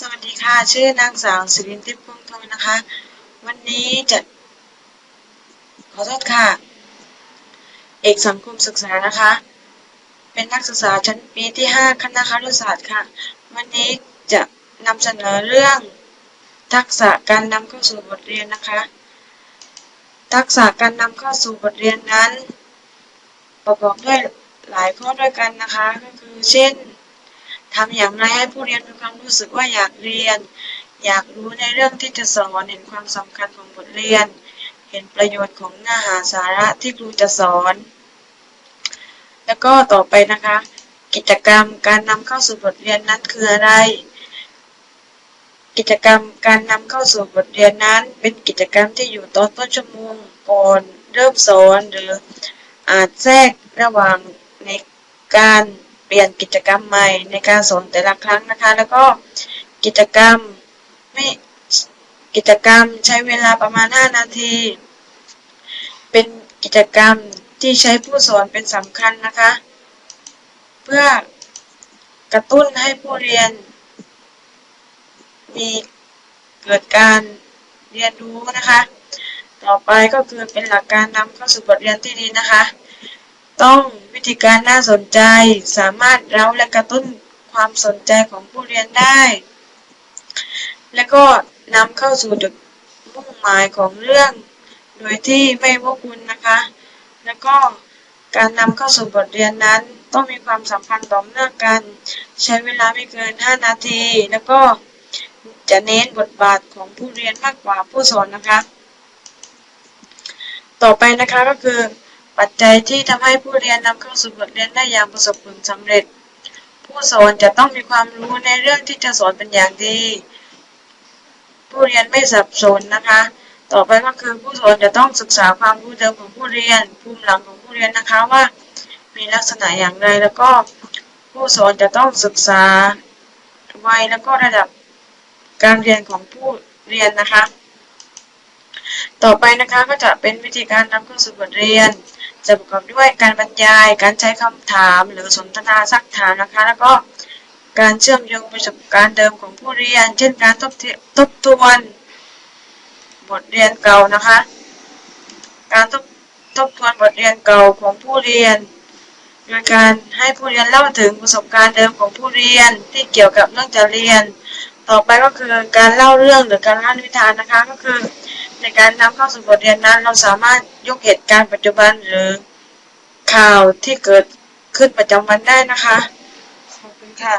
สวัสดีค่ะ ชื่อนางสาวสิรินทิพย์พงษ์ทองนะคะ วันนี้จะ ขอโทษค่ะ เอกสังคมศึกษานะคะ เป็นนักศึกษาชั้นปีที่ 5 คณะครุศาสตร์ค่ะ วันนี้จะนำเสนอเรื่อง ทักษะการนำเข้าสู่บทเรียนนะคะ ทักษะการนำเข้าสู่บทเรียนนั้น ประกอบด้วยหลายข้อด้วยกันนะคะ ก็คือเช่น ทำอย่างไรให้ผู้เรียนมีความรู้สึกว่าอยากเรียน อยากรู้ในเรื่องที่จะสอนเห็นความสำคัญของบทเรียน เห็นประโยชน์ของเนื้อหาสาระที่ครูจะสอน แล้วก็ต่อไปนะคะ กิจกรรมการนำเข้าสู่บทเรียนนั้นคืออะไร กิจกรรมการนำเข้าสู่บทเรียนนั้น เป็นกิจกรรมที่อยู่ตอนต้นชั่วโมงก่อนเริ่มสอนหรืออาจแทรกระหว่างในการ ปลี่ยนกิจกรรมใหม่ในการสอนแต่ละครั้งนะคะ แล้วก็กิจกรรมไม่กิจกรรมใช้เวลาประมาณ 5 นาที เป็นกิจกรรมที่ใช้ผู้สอนเป็นสำคัญนะคะ เพื่อกระตุ้นให้ผู้เรียน มีเกิดการเรียนรู้นะคะ ต่อไปก็คือเป็นหลักการนำเข้าสู่บทเรียนที่ดีนะคะ ต้องวิธีการน่าสนใจ สามารถเร้าและกระตุ้นความสนใจของผู้เรียนได้ และก็นำเข้าสู่จุดมุ่งหมายของเรื่อง โดยที่ไม่วกวนนะคะ แล้วก็การนำเข้าสู่บทเรียนนั้น ต้องมีความสัมพันธ์ต่อเนื่องกัน ใช้เวลาไม่เกิน 5 นาที แล้วก็จะเน้นบทบาทของผู้เรียนมากกว่าผู้สอนนะคะ ต่อไปนะคะก็คือ ปัจจัยที่ทำให้ผู้เรียนนำเข้าสู่บทเรียนได้อย่างประสบผลสำเร็จ ผู้สอนจะต้องมีความรู้ในเรื่องที่จะสอนเป็นอย่างดี ผู้เรียนไม่สับสนนะคะ ต่อไปก็คือผู้สอนจะต้องศึกษาความรู้เดิมของผู้เรียน ภูมิหลังของผู้เรียนนะคะว่า มีลักษณะอย่างไรแล้วก็ผู้สอนจะต้องศึกษาวัยแล้วก็ระดับการเรียนของผู้เรียนนะคะ ต่อไปนะคะก็จะเป็นวิธีการนำเข้าสู่บทเรียน จะประกอบด้วยการบรรยาย การใช้คำถามหรือสนทนาซักถามนะคะ แล้วก็การเชื่อมโยงประสบการณ์เดิมของผู้เรียน เช่นการทบทบทวน บทเรียนเก่านะคะ การทบทบทวนบทเรียนเก่าของผู้เรียน โดยการให้ผู้เรียนเล่าถึงประสบการณ์เดิมของผู้เรียนที่เกี่ยวกับเรื่องจะเรียน ต่อไปก็คือการเล่าเรื่องหรือการเล่านิทานนะคะ ก็คือ ในการนำเข้าสู่บทเรียนนั้น เราสามารถยกเหตุการณ์ปัจจุบันหรือข่าวที่เกิดขึ้นประจำวันได้นะคะ ขอบคุณค่ะ